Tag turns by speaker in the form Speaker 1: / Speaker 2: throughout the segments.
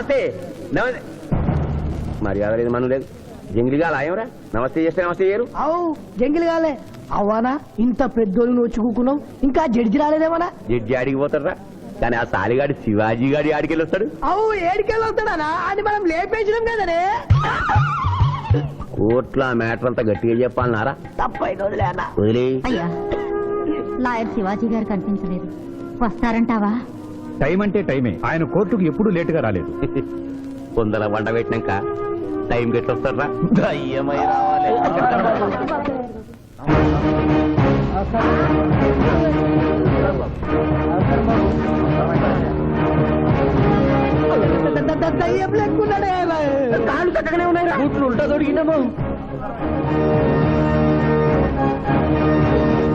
Speaker 1: నమస్తే. నమస్తే. మర్యాద లేదు మనం లేదు జంగిలిగా లాయంరా. నమస్తే చేస్తే నమస్తే చేయరు.
Speaker 2: అవు జంగిల్ కాలే అవ్వానా? ఇంత పెద్దోళ్ళు నువ్వు వచ్చి కూకున్నావు ఇంకా జడ్జి రాలేదేమన్నా
Speaker 1: జడ్జి ఆడికి పోతారా కానీ ఆ సాలిగాడి శివాజీ గాడి ఆడికి వెళ్ళొస్తాడు
Speaker 2: అవు ఏడికెళ్ళి వస్తాడానా అది మనం లేపేసినాం కదనే.
Speaker 1: కోర్టులో ఆ మ్యాటర్ అంతా గట్టిగా చెప్పాలన్నారా?
Speaker 2: తప్పైన వదిలే అన్న.
Speaker 1: వదిలే.
Speaker 3: అయ్యా లాయర్ శివాజీ గారు కనిపించలేదు. వస్తారంటావా?
Speaker 4: టైం అంటే టైమే. ఆయన కోర్టుకు ఎప్పుడూ లేటుగా రాలేదు.
Speaker 1: కొందల వంట పెట్టినాక టైం గట్టి వస్తారా దయ్యమై రావాలి.
Speaker 2: దయ్యం లెక్కున్నాడే కాళ్ళు చక్కగానే ఉన్నాయి కూతురు ఉంటా దొరికినాము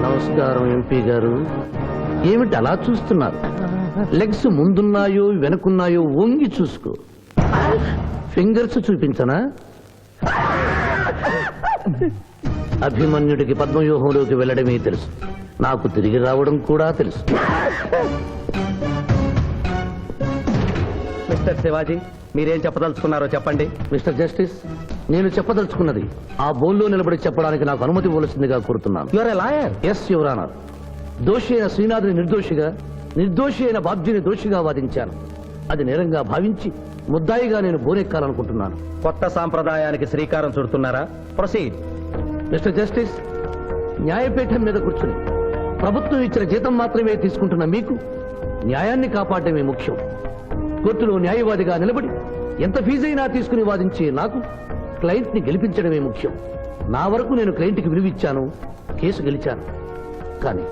Speaker 5: నమస్కారం ఎంపీ గారు. ఏమిటి అలా చూస్తున్నారు? లెగ్స్ ముందున్నాయో వెనుకున్నాయో వంగి చూసుకో. ఫింగర్స్ చూపించనా? అభిమన్యుడికి పద్మవ్యూహంలోకి వెళ్ళడమే తెలుసు. నాకు తిరిగి రావడం కూడా తెలుసు.
Speaker 1: మిస్టర్ శివాజీ మీరేం చెప్పదలుచుకున్నారో చెప్పండి.
Speaker 5: మిస్టర్ జస్టిస్ నేను చెప్పదలుచుకున్నది ఆ బోన్లో నిలబడి చెప్పడానికి నాకు అనుమతి ఇవ్వవలసిందిగా కోరుతున్నాను.
Speaker 1: Your a lawyer
Speaker 5: yes your honour దోషి అయిన శ్రీనాథుని నిర్దోషిగా నిర్దోషి అయిన బాబ్జీని దోషిగా వాదించాను. అది నేరంగా భావించి ముద్దాయిగా నేను బోనెక్కాలనుకుంటున్నాను
Speaker 1: కొత్త సాంప్రదాయానికి శ్రీకారం చుడుతున్నారా? ప్రొసీడ్.
Speaker 5: మిస్టర్ జస్టిస్ న్యాయపీఠం మీద కూర్చుని ప్రభుత్వం ఇచ్చిన జీతం మాత్రమే తీసుకుంటున్న మీకు న్యాయాన్ని కాపాడమే ముఖ్యం. కోర్టులో న్యాయవాదిగా నిలబడి ఎంత ఫీజైనా తీసుకుని వాదించే నాకు క్లయింట్ని గెలిపించడమే ముఖ్యం. నా వరకు నేను క్లయింట్కి విలువిచ్చాను కేసు గెలిచాను. కానీ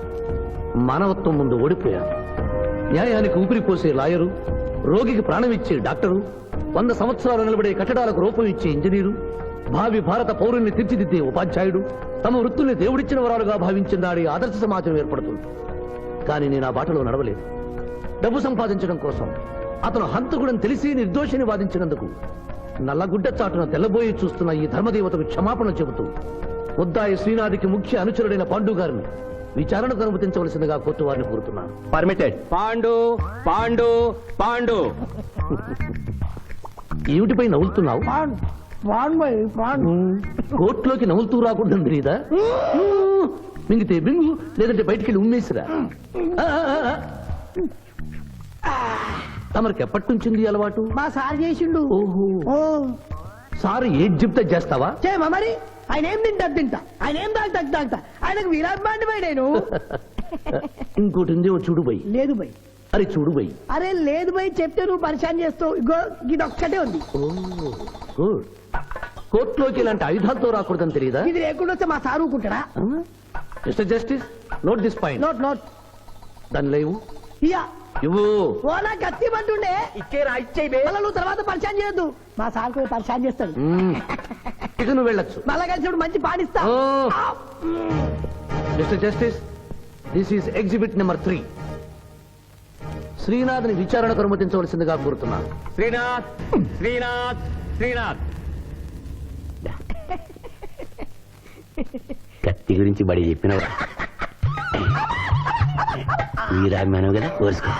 Speaker 5: మానవత్వం ముందు ఓడిపోయారు. న్యాయానికి ఊపిరిపోసే లాయరు రోగికి ప్రాణం ఇచ్చే డాక్టరు వంద సంవత్సరాలు నిలబడే కట్టడాలకు రూపం ఇచ్చే ఇంజనీరు భావి భారత పౌరుల్ని తీర్చిదిద్దే ఉపాధ్యాయుడు తమ వృత్తుల్ని దేవుడిచ్చిన వరాలుగా భావించిన నాడి ఆదర్శ సమాజం ఏర్పడుతుంది. కానీ నేను ఆ బాటలో నడవలేదు. డబ్బు సంపాదించడం కోసం అతను హంతకుడని తెలిసి నిర్దోషిని వాదించినందుకు నల్లగుడ్డ చాటున తెల్లబోయి చూస్తున్న ఈ ధర్మదేవతకు క్షమాపణ చెబుతూ ఉద్దాయి శ్రీనాథికి ముఖ్య అనుచరుడైన పాండు గారిని విచారణకు అనుమతించవలసిందిగా కోర్టు వారిని కోరుతున్నాను.
Speaker 1: పర్మిటెడ్ పాండు పాండు పాండు.
Speaker 5: ఏమిటిపై నవ్వులుతున్నావు? కోర్టులోకి నవ్వులుతూ రాకుండా తెలీదా మింగితే బింగు లేదంటే బయటికి వెళ్ళి ఉమ్మేసిరా? ఆ, ఆ, ఆ. తమరికి ఎప్పటి నుంచింది ఈ అలవాటు?
Speaker 2: మా సార్ చేసిండు.
Speaker 5: ఓహో. సార్ ఏది చెప్తే చేస్తావా?
Speaker 2: చేయమా మరి? ఆయన ఏం తింటా తింటా. ఆయన ఏం తాగుతా తాగుతా ఆయనకు విరాట్ బాండి పోయి నేను.
Speaker 5: ఇంకోటి ఉంది ఓ చూడు బై.
Speaker 2: లేదు బై.
Speaker 5: అరే చూడు బై.
Speaker 2: అరే లేదు బై చెప్తే నువ్వు పరిశాన్ చేస్తావు. ఇగో ఇది ఒక్కటే ఉంది.
Speaker 5: గుడ్. కోర్టులోకి ఇలాంటి ఆయుధాలతో రాకూడదని తెలియదా?
Speaker 2: ఇది లేకుండా వస్తే మా సార్ ఊరుకుంటాడా?
Speaker 5: Mister justice note this point
Speaker 2: note note.
Speaker 5: దాని లేవు.
Speaker 2: ఇయ్యా.
Speaker 5: ఇవ్వు.
Speaker 2: ఓ నా కత్తి పట్టుండే
Speaker 1: ఇచ్చే రా ఇచ్చే
Speaker 2: నువ్వు తర్వాత పరిశాన్ చేయొద్దు. మా సార్ కూడా పరిశాన్ చేస్తాడు.
Speaker 5: ఇక నువ్వు వెళ్ళొచ్చు.
Speaker 2: మళ్ళా కలిసి చూడు మంచి పాడిస్తా.
Speaker 5: Mister justice this is exhibit number three శ్రీనాథ్ని విచారణకు అనుమతించవలసిందిగా కోరుతున్నాను.
Speaker 1: శ్రీనాథ్ శ్రీనాథ్ శ్రీనాథ్. కత్తి గురించి బడి చెప్పినవు. వీరామ్యాను కదా కోరుసుకో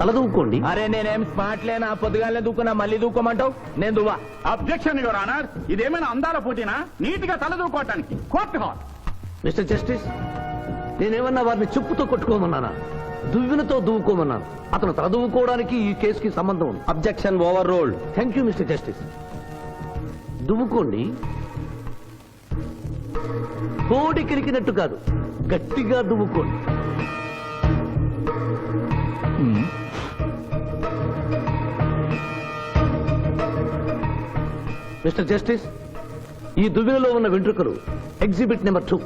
Speaker 5: తలదూకోండి
Speaker 1: అరే నేనేం స్మార్ట్ లేనా? పొద్దుగానే దూకున్నా మళ్ళీ దూకోమంటావు నేను దువ్వా.
Speaker 4: అబ్జెక్షన్ యువర్ ఆనర్ ఇదేమైనా అందాల పోటీనా? నీట్గా తలదూకోవటానికి కోర్టు హాల్
Speaker 5: మిస్టర్ జస్టిస్ నేనేమన్నా వారిని చెప్పుతో కొట్టుకోమన్నానా? దువ్వినతో దువ్వుకోమన్నాను అతను తల దువ్వుకోవడానికి ఈ కేసుకి సంబంధం ఉంది.
Speaker 1: Objection overruled
Speaker 5: thank you mister justice. దువ్వుకోండి. కోడి కిరికినట్టు కాదు గట్టిగా దువ్వుకోండి. మిస్టర్ జస్టిస్ ఈ దువ్వెనలో ఉన్న వెంట్రుకలు exhibit number two.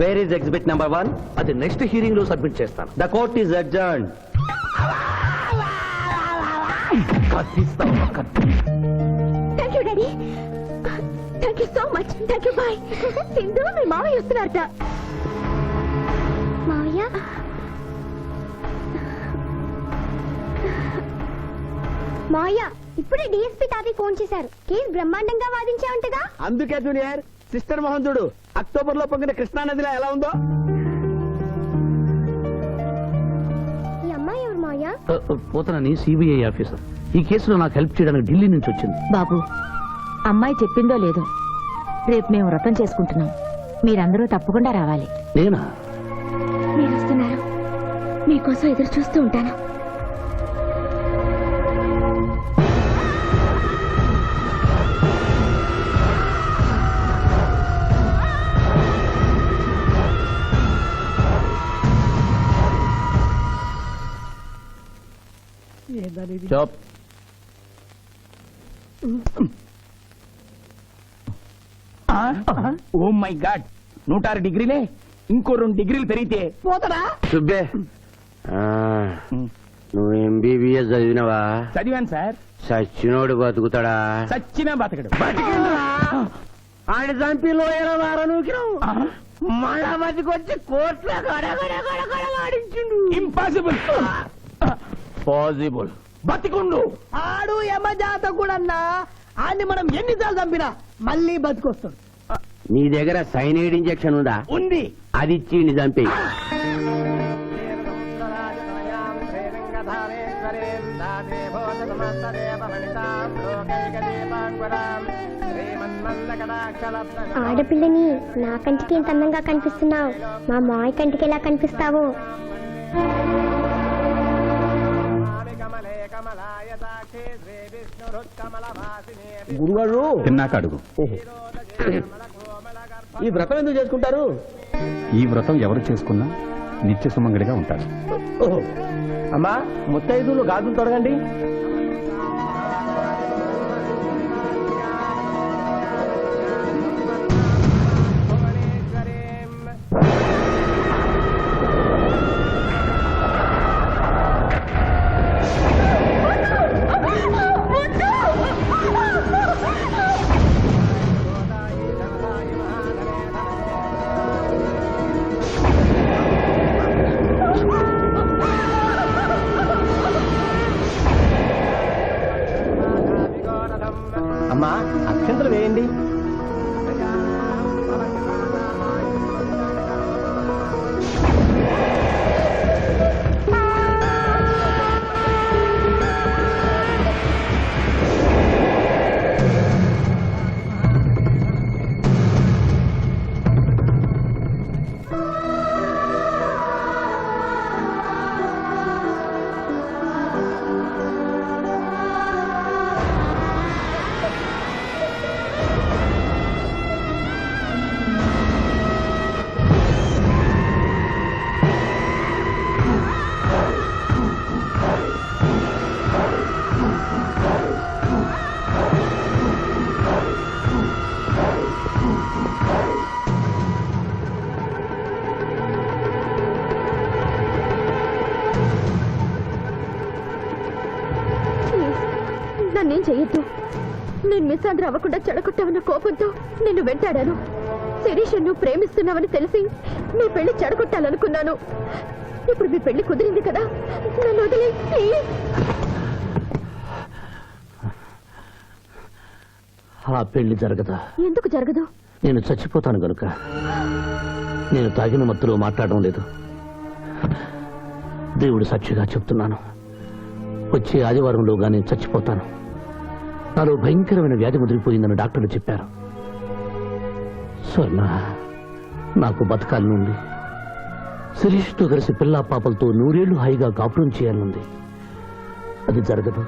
Speaker 1: Where is exhibit number one
Speaker 5: అది నెక్స్ట్ హీరింగ్లో సబ్మిట్ చేస్తాను.
Speaker 1: The court is adjourn
Speaker 3: thank you daddy thank you so much thank you bye Sindhu మీ మావయ్య వస్తున్నారట. మావయ్య? మావయ్య? ఇప్పుడే డిఎస్పీ తాతయ్య ఫోన్ చేశారు. కేసు బ్రహ్మాండంగా వాదించావంటగా?
Speaker 1: అందుకే జూనియర్ సిస్టర్ మోహన్ అక్టోబర్లో పొంగిన కృష్ణా నదిలో ఎలా ఉందో?
Speaker 3: ఈ అమ్మాయి ఎవరు మాయా
Speaker 5: పోతనని సిబిఐ ఆఫీసర్. ఈ కేసులో నాకు హెల్ప్ చేయడానికి ఢిల్లీ నుంచి వచ్చింది.
Speaker 6: బాబు అమ్మాయి చెప్పిందో లేదో రేపు మేము వ్రతం చేసుకుంటున్నాం. మీరందరూ తప్పకుండా రావాలి.
Speaker 5: నేనా?
Speaker 3: మీరు వస్తున్నారు మీకోసం ఎదురు చూస్తూ ఉంటాను.
Speaker 2: ఏందనేది?
Speaker 4: ఓ మై గాడ్ నూట ఆరు డిగ్రీలే? ఇంకో రెండు డిగ్రీలు పెరిగితే?
Speaker 2: పోతడా
Speaker 1: సుబ్బే ఆ, నువ్వు ఎంబీబీఎస్ చదివినవా?
Speaker 4: చదివాను సార్.
Speaker 1: సచ్చినోడు బతుకుతాడా?
Speaker 4: చచ్చినా బతకడు.
Speaker 1: ఆయన చంపి లోయల మళ్ళా బతికొచ్చి కోట్ల ఆడించిండు
Speaker 4: ఇంపాసిబుల్
Speaker 5: పాసిబుల్
Speaker 4: బతికుండు.
Speaker 2: ఆడు యమజాత కూడా ఆడిని మనం ఎన్నిసార్లు చంపినా మళ్ళీ బతికొస్తాడు.
Speaker 1: నీ దగ్గర సైనైడ్ ఇంజెక్షన్ ఉందా?
Speaker 4: ఉంది.
Speaker 1: అది ఇచ్చి చంపి
Speaker 3: ఆడపిల్లని నా కంటికి ఎంత అందంగా కనిపిస్తున్నావు? మా మాయ కంటికి ఎలా కనిపిస్తావు?
Speaker 1: గురుగారు
Speaker 4: తిన్నాక అడుగు.
Speaker 1: ఈ వ్రతం ఎందుకు చేసుకుంటారు?
Speaker 4: ఈ వ్రతం ఎవరు చేసుకున్నా నిత్య సుమంగడిగా ఉంటారు
Speaker 1: అమ్మా ముత్తైదులు గాజులు తొడగండి.
Speaker 3: నేను మిస్ ఆంధ్ర అవ్వకుండా చెడగొట్టావన్న కోపంతో నిన్ను వెంటాడాను. శిరీష్ నువ్వు ప్రేమిస్తున్నావని తెలిసి నీ పెళ్ళి చెడగొట్టాలనుకున్నాను. ఇప్పుడు మీ పెళ్ళి కుదిరింది కదా? నన్ను వదిలే ప్లీజ్.
Speaker 5: ఆ పెళ్ళి జరగదా?
Speaker 3: ఎందుకు జరగదు?
Speaker 5: నేను చచ్చిపోతాను గనుక. నేను తాగిన మత్తులో మాట్లాడడం లేదు. దేవుడు సాక్షిగా చెప్తున్నాను. వచ్చే ఆదివారంలో గానీ చచ్చిపోతాను. నాలో భయంకరమైన వ్యాధి ముదిరిపోయిందని డాక్టర్లు చెప్పారు. స్వర్ణ నాకు బతకాలని ఉంది శిరీష్తో కలిసి పిల్లా పాపలతో నూరేళ్ళు హాయిగా కాపురం చేయాలనుంది. అది జరగదు.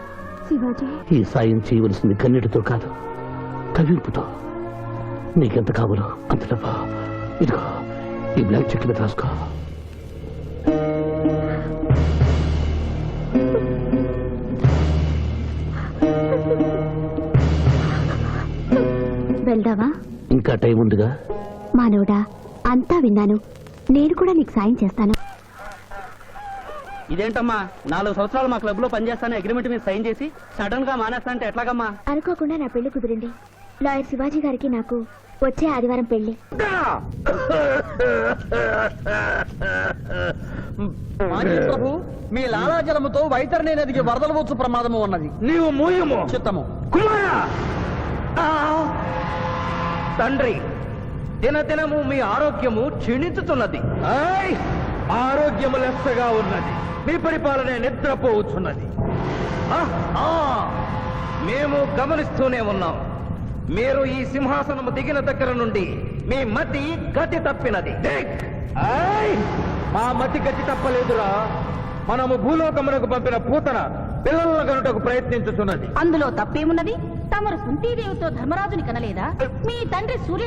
Speaker 5: ఈ సాయం చేయవలసింది కన్నీటితో కాదు కవింపుతో నీకెంత కావాలో అంత డబ్బా ఇదిగో ఈ బ్లాక్ చెక్ మీద రాసుకో.
Speaker 3: వెళ్దావా
Speaker 5: ఇంకా టైం ఉందిగా?
Speaker 3: మానవుడా అంతా విన్నాను. నేను కూడా నీకు సాయం చేస్తాను.
Speaker 7: ఇదేంటమ్మా? నాలుగు సంవత్సరాలు మా క్లబ్లో పనిచేస్తాను అగ్రిమెంట్ మీద సైన్ చేసి సడన్గా మానేస్తానంటే ఎట్లాగమ్మా?
Speaker 3: అనుకోకుండా నా పెళ్ళి కుదిరింది. లాయర్ శివాజీ గారికి నాకు వచ్చే ఆదివారం పెళ్ళి.
Speaker 7: ప్రభు మీ లాలాజలముతో వైతరణి నదికి వరదలు వచ్చు ప్రమాదము ఉన్నది.
Speaker 4: నీవు మూయము.
Speaker 7: చిత్తము.
Speaker 4: కుమారా
Speaker 7: తండ్రి దినదినము మీ ఆరోగ్యము క్షీణించుతున్నది.
Speaker 5: ఆరోగ్యము లెస్సగా ఉన్నది. మీ పరిపాలనే నిద్రపోవచ్చున్నది ఆ, ఆ, మేము గమనిస్తూనే ఉన్నాం. మీరు ఈ సింహాసనము దిగిన దగ్గర నుండి మీ మతి గతి తప్పినది! మా మతి గతి తప్పలేదురా. మనము భూలోకమునకు పంపిన పూతన పిల్లల గనుటకు ప్రయత్నించుతున్నది
Speaker 8: అందులో తప్పేమున్నది? తమరు కుంతీదేవితో ధర్మరాజుని కనలేదా? మీ తండ్రి సూర్య